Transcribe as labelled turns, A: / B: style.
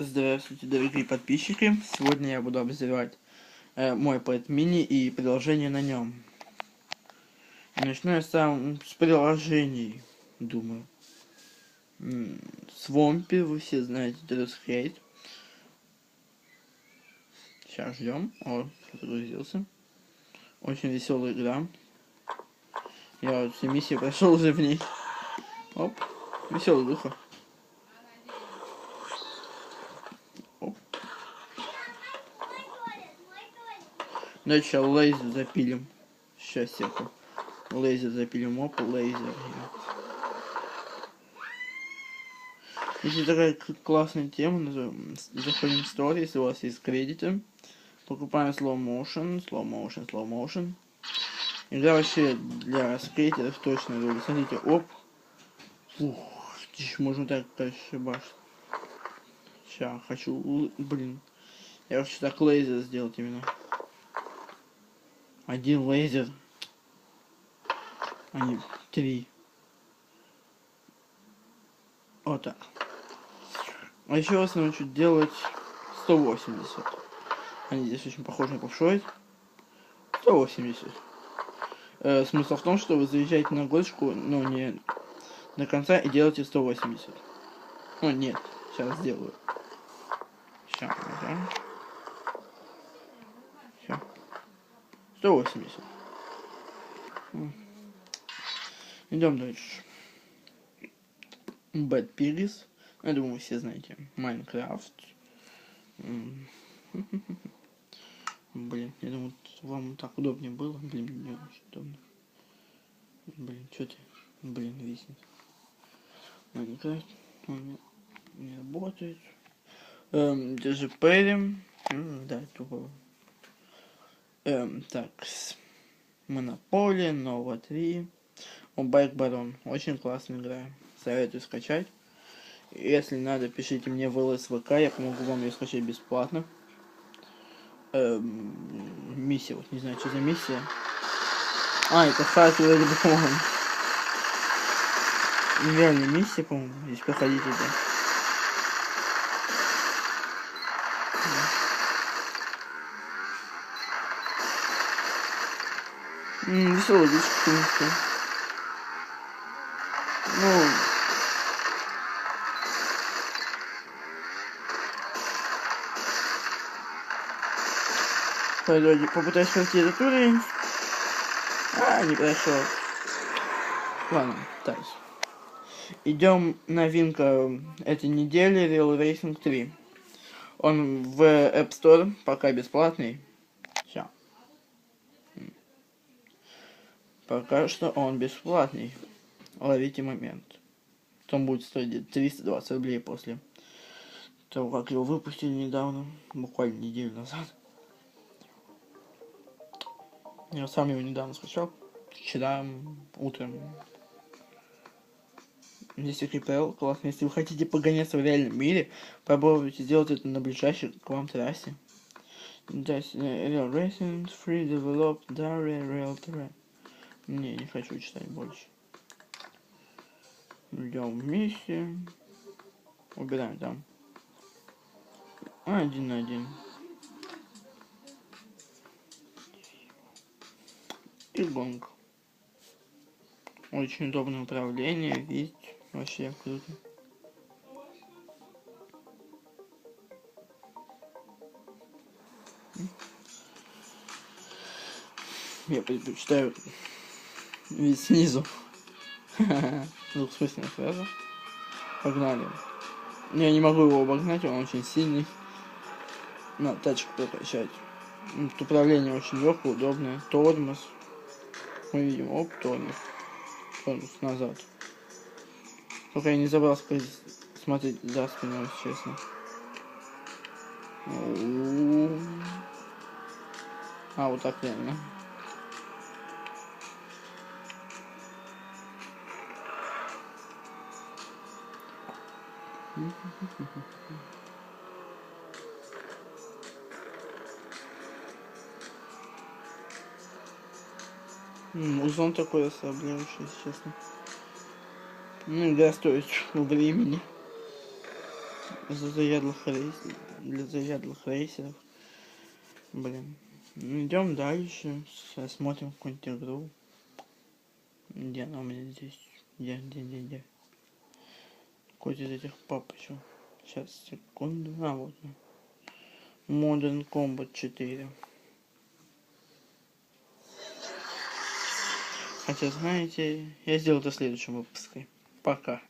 A: Здравствуйте, дорогие подписчики! Сегодня я буду обозревать э, мой Pad Mini и приложение на нем. Начну я сам с приложений, думаю. Свомпи, вы все знаете, Дресс Сейчас ждем. О, загрузился. Очень веселая игра. Я вот все миссии прошел уже в ней. Оп, веселый духа. Сейчас лейзер запилим. Сейчас секу. Лейзер запилим. Оп, лейзер. Если такая классная тема, заходим в Store, если у вас есть кредиты. Покупаем slow motion, slow motion, slow motion. Игра вообще для скейтеров точно ролик. Смотрите, оп. Ух, здесь можно так ошибаться. Сейчас, хочу, блин. Я хочу так лейзер сделать именно. Один лазер. А не три. Вот так. А еще раз научу делать 180. Они здесь очень похожи на повшой. 180. Э, смысл в том, что вы заезжаете на гоночку, но не до конца и делаете 180. Ну нет, сейчас сделаю. Сейчас, ага. 180. Идем дальше. Bad Piggies. Я думаю, вы все знаете. Майнкрафт. Блин, я думаю, вам так удобнее было. Блин, мне очень удобно. Блин, что ты? Блин, виснет. Майнкрафт. Он не работает. Эм, даже Перри. Да, тупо Эм, так, Монополия, Нова 3. Байк Барон. Очень классная игра. Советую скачать. Если надо, пишите мне в ЛСВК, я помогу вам ее скачать бесплатно. Эм, миссия, вот не знаю, что за миссия. А, это Hardware Reborn. Реальная миссия, по-моему, здесь проходить это. Веселая дичь, в принципе. Ну... Пойду, попытаюсь пройти этот уровень. А, не прошел. Ладно, так. Идем новинка этой недели Real Racing 3. Он в App Store, пока бесплатный. Пока что он бесплатный. Ловите момент. Там будет стоить 320 рублей после того, как его выпустили недавно, буквально неделю назад. Я сам его недавно скачал, вчера утром. Здесь РПЛ классно. Если вы хотите погоняться в реальном мире, попробуйте сделать это на ближайшей к вам трассе. Здесь Real Racing, Free Develop, Daria, Real Terrain. Не, не хочу читать больше. Идем вместе. Убираем там. Один на один. И гонг. Очень удобное управление, видеть. Вообще круто. Я предпочитаю Вид снизу. Двухсмысленная фраза. Погнали. Я не могу его обогнать, он очень сильный. На тачку прокачать. Управление очень легкое, удобное. Тормоз. Мы видим, оп, тормоз. Тормоз назад. Только я не забрался смотреть за спину, честно. А, вот так реально. Узон такой ослабляющий, честно. Ну, игра стоит времени. за заядлых рейс... для заядлых рейсеров. Блин. Идем дальше. Смотрим какую-нибудь игру. Где она у меня здесь? Где, где, где, где? Какой-то из этих пап еще. Сейчас, секунду. А, вот. Modern Combat 4. Хотя, знаете, я сделаю это в следующем выпуске. Пока.